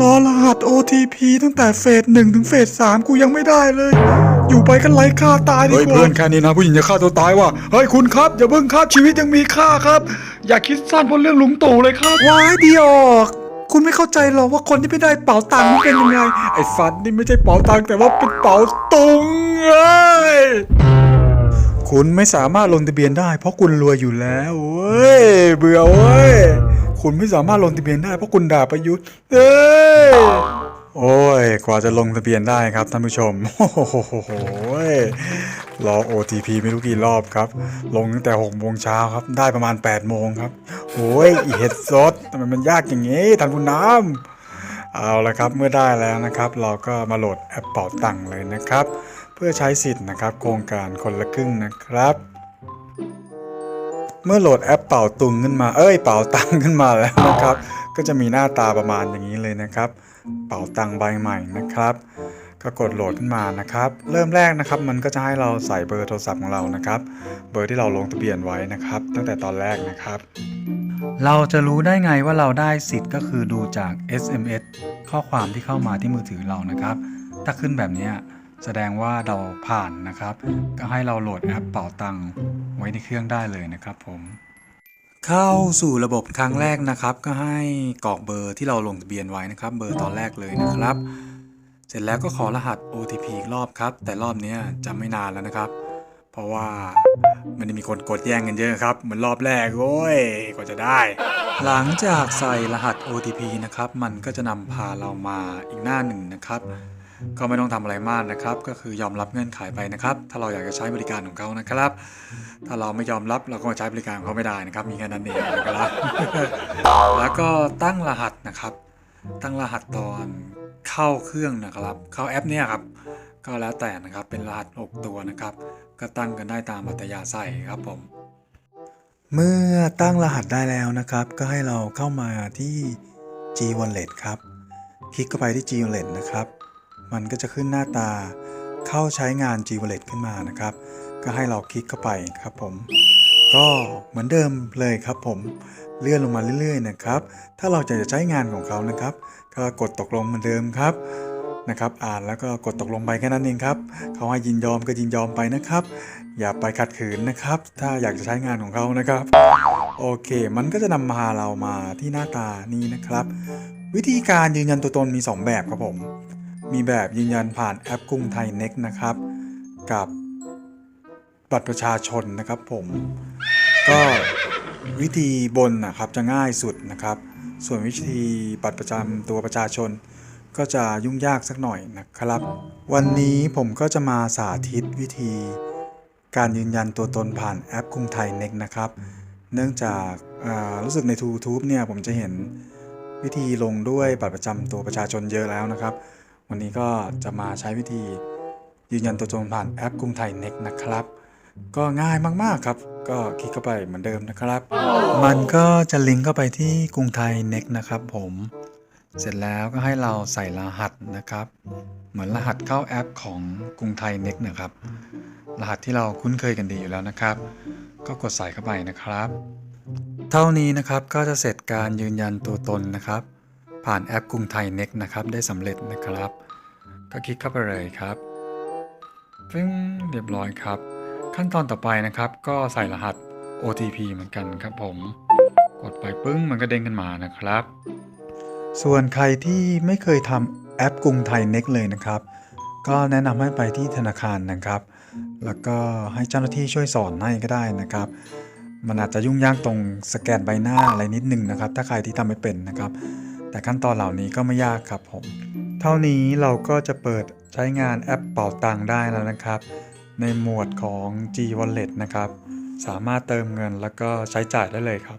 รอรหัส OTP ตั้งแต่เฟสหนึ่งถึงเฟสสามกูยังไม่ได้เลย อยู่ไปกันไร้ค่าตายดีกว่าเฮ้ยเพื่อนแค่นี้นะผู้หญิงจะฆ่าตัวตายว่ะเฮ้ยคุณครับอย่าเพิ่งครับชีวิตยังมีค่าครับ อย่าคิดสั้นเพราะเรื่องลุงตู่เลยครับ ว้ายดีออก คุณไม่เข้าใจหรอกว่าคนที่ไม่ได้เป๋าตังค์มันเป็นยังไง ไอ้ฟันนี่ไม่ใช่เป๋าตังค์แต่ว่าเป็นเป๋าตุงเอ้ยคุณไม่สามารถลงทะเบียนได้ เพราะคุณรวยอยู่แล้วเว้ยเบื่อเว้ย คุณไม่สามารถลงทะเบียนได้เพราะคุณด่าประยุทธ์เอ้ยโอ้ย กว่าจะลงทะเบียนได้ครับท่านผู้ชม โอ้โหรอ OTP ไม่รู้กี่รอบครับ ลงตั้งแต่6โมงเช้าครับ ได้ประมาณ 8 โมงครับโอ้ยอีเห็ดสดทำไมมันยากอย่างนี้ท่านผู้นำเอาละครับ เมื่อได้แล้วนะครับ เราก็มาโหลดแอปเป่าตังค์เลยนะครับ เพื่อใช้สิทธิ์นะครับ โครงการคนละครึ่งนะครับ เมื่อโหลดแอปเป่าตุงขึ้นมา เอ้ยเป่าตังขึ้นมาแล้วนะครับ ก็จะมีหน้าตาประมาณอย่างนี้เลยนะครับ เป่าตังใบใหม่นะครับ ก็กดโหลดขึ้นมานะครับ เริ่มแรกนะครับ มันก็จะให้เราใส่เบอร์โทรศัพท์ของเรานะครับ เบอร์ที่เราลงทะเบียนไว้นะครับ ตั้งแต่ตอนแรกนะครับ เราจะรู้ได้ไงว่าเราได้สิทธิ์ก็คือดูจาก SMS ข้อความที่เข้ามาที่มือถือเรานะครับ ถ้าขึ้นแบบนี้ แสดงว่าเราผ่านนะครับ ก็ให้เราโหลดแอปเป่าตังไว้ในเครื่องได้เลยนะครับผม เข้าสู่ระบบครั้งแรกนะครับ ก็ให้กรอกเบอร์ที่เราลงทะเบียนไว้นะครับ เบอร์ตอนแรกเลยนะครับ เสร็จแล้วก็ขอรหัส OTP อีกรอบครับ แต่รอบนี้จะไม่นานแล้วนะครับ เพราะว่ามันมีคนกดแย่งกันเยอะครับ เหมือนรอบแรกโอ้ยกว่าจะได้ หลังจากใส่รหัส OTP นะครับ มันก็จะนำพาเรามาอีกหน้าหนึ่งนะครับ ก็ไม่ต้องทำอะไรมากนะครับ ก็คือยอมรับเงื่อนไขไปนะครับ ถ้าเราอยากจะใช้บริการของเขานะครับ ถ้าเราไม่ยอมรับเราก็ใช้บริการของเขาไม่ได้นะครับ มีแค่นั้นเองนะครับแล้วก็ตั้งรหัสนะครับ ตั้งรหัสตอนเข้าเครื่องนะครับ เข้าแอปเนี่ยครับก็แล้วแต่นะครับเป็นรหัส 6 ตัวนะครับ ก็ตั้งกันได้ตามอัตยาศัยครับผม เมื่อตั้งรหัสได้แล้วนะครับ ก็ให้เราเข้ามาที่ G Wallet ครับ คลิกเข้าไปที่ G Wallet นะครับ มันก็จะขึ้นหน้าตาเข้าใช้งาน G Wallet ขึ้นมานะครับ ก็ให้เราคลิกเข้าไปครับผม ก็เหมือนเดิมเลยครับผมเลื่อนลงมาเรื่อยๆนะครับ ถ้าเราจะใช้งานของเขานะครับ ก็กดตกลงเหมือนเดิมครับนะครับ อ่านแล้วก็กดตกลงไปแค่นั้นเองครับเขาให้ยินยอมก็ยินยอมไปนะครับ อย่าไปขัดขืนนะครับ ถ้าอยากจะใช้งานของเขานะครับ โอเค มันก็จะนำพาเรามาที่หน้าตานี้นะครับ วิธีการยืนยันตัวตนมี 2 แบบครับผม มีแบบยืนยันผ่านแอปกรุงไทยเน็กนะครับ กับบัตรประชาชนนะครับผม ก็วิธีบนนะครับจะง่ายสุดนะครับ ส่วนวิธีบัตรประจำตัวประชาชน ก็จะยุ่งยากสักหน่อยนะครับ วันนี้ผมก็จะมาสาธิตวิธี การยืนยันตัวตนผ่านแอปกรุงไทยเน็กนะครับ เนื่องจาการู้สึกใน YouTube เนี่ยผมจะเห็นวิธีลงด้วยบัตรประจำตัวประชาชนเยอะแล้วนะครับ วันนี้ก็จะมาใช้วิธียืนยันตัวตนผ่านแอปกรุงไทยเน็กนะครับ ก็ง่ายมากๆครับ ก็คลิกเข้าไปเหมือนเดิมนะครับ มันก็จะลิงก์เข้าไปที่กรุงไทยเน็กนะครับผมเสร็จแล้วก็ให้เราใส่รหัสนะครับ เหมือนรหัสเข้าแอปของกรุงไทยเน็กนะครับ รหัสที่เราคุ้นเคยกันดีอยู่แล้วนะครับ ก็กดใส่เข้าไปนะครับ เท่านี้นะครับก็จะเสร็จการยืนยันตัวตนนะครับ ผ่านแอปกรุงไทยเน็กนะครับได้สำเร็จนะครับ ก็คลิกเข้าไปเลยครับปึ้งเรียบร้อยครับ ขั้นตอนต่อไปนะครับ ก็ใส่รหัส OTP เหมือนกันครับผม กดไปปึ้งมันก็เด้งขึ้นมานะครับ ส่วนใครที่ไม่เคยทำแอปกรุงไทยเน็กเลยนะครับ ก็แนะนำให้ไปที่ธนาคารนะครับ แล้วก็ให้เจ้าหน้าที่ช่วยสอนให้ก็ได้นะครับมันอาจจะยุ่งยากตรงสแกนใบหน้าอะไรนิดนึงนะครับ ถ้าใครที่ทำไม่เป็นนะครับ แต่ขั้นตอนเหล่านี้ก็ไม่ยากครับผม เท่านี้เราก็จะเปิดใช้งานแอปเป่าตังได้แล้วนะครับ ในหมวดของ G Wallet นะครับ สามารถเติมเงินแล้วก็ใช้จ่ายได้เลยครับ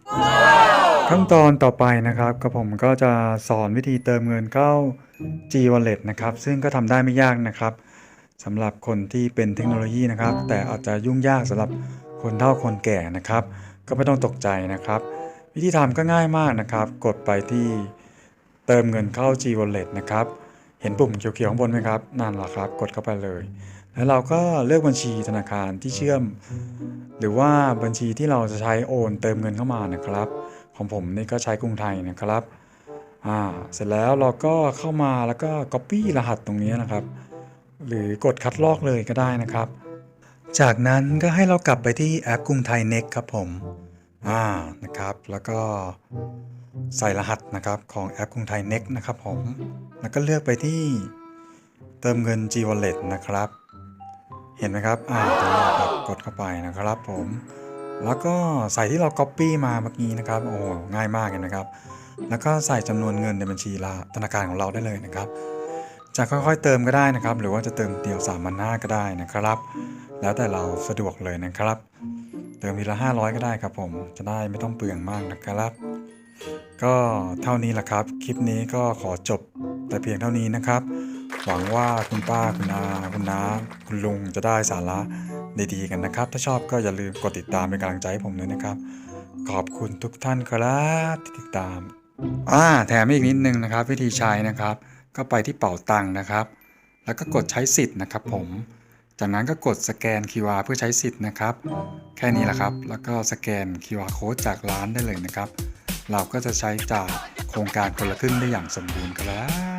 ขั้นตอนต่อไปนะครับก็ผมก็จะสอนวิธีเติมเงินเข้า G Wallet นะครับ ซึ่งก็ทำได้ไม่ยากนะครับสำหรับคนที่เป็นเทคโนโลยีนะครับ แต่อาจจะยุ่งยากสำหรับคนเฒ่าคนแก่นะครับ ก็ไม่ต้องตกใจนะครับ วิธีทำก็ง่ายมากนะครับ กดไปที่ เติมเงินเข้า G Wallet นะครับ เห็นปุ่มเขียวๆข้างบนไหมครับ นั่นแหละครับ กดเข้าไปเลย แล้วเราก็เลือกบัญชีธนาคารที่เชื่อม หรือว่าบัญชีที่เราจะใช้โอน เติมเงินเข้ามานะครับ ของผมนี่ก็ใช้กรุงไทยนะครับอ่าเสร็จแล้วเราก็เข้ามาแล้วก็ Copy รหัสตรงนี้นะครับ หรือกดคัดลอกเลยก็ได้นะครับ จากนั้นก็ให้เรากลับไปที่แอปกรุงไทย Next ครับผมอ่านะครับ แล้วก็ ใส่รหัสนะครับของแอปกรุงไทย Next นะครับผม แล้วก็เลือกไปที่เติมเงิน G Wallet นะครับ เห็นไหมครับ อ่าตรงนี้ครับกดเข้าไปนะครับผม แล้วก็ใส่ที่เรา Copy มาเมื่อกี้นะครับ โอ้ง่ายมากเห็นไหมครับ แล้วก็ใส่จำนวนเงินในบัญชีละธนาคารของเราได้เลยนะครับ จะค่อยๆเติมก็ได้นะครับ หรือว่าจะเติมเดี่ยว3ามพันห้าก็ได้นะครับ แล้วแต่เราสะดวกเลยนะครับ เติมทีละ500 ก็ได้ครับผม จะได้ไม่ต้องเปลืองมากนะครับ ก็เท่านี้แหละครับ คลิปนี้ก็ขอจบแต่เพียงเท่านี้นะครับ หวังว่าคุณป้าคุณอาคุณน้าคุณลุงจะได้สาระดีๆกันนะครับ ถ้าชอบก็อย่าลืมกดติดตามเป็นกำลังใจให้ผมด้วยนะครับ ขอบคุณทุกท่านครับที่ติดตามอ่าแถมอีกนิดนึงนะครับ วิธีใช้นะครับ ก็ไปที่เป๋าตังค์นะครับ แล้วก็กดใช้สิทธิ์นะครับ ผม จากนั้นก็กดสแกน QR เพื่อใช้สิทธิ์นะครับ แค่นี้แหละครับ แล้วก็สแกน QR code จากร้านได้เลยนะครับ เราก็จะใช้จ่ายโครงการคนละครึ่งได้อย่างสมบูรณ์ก็แล้ว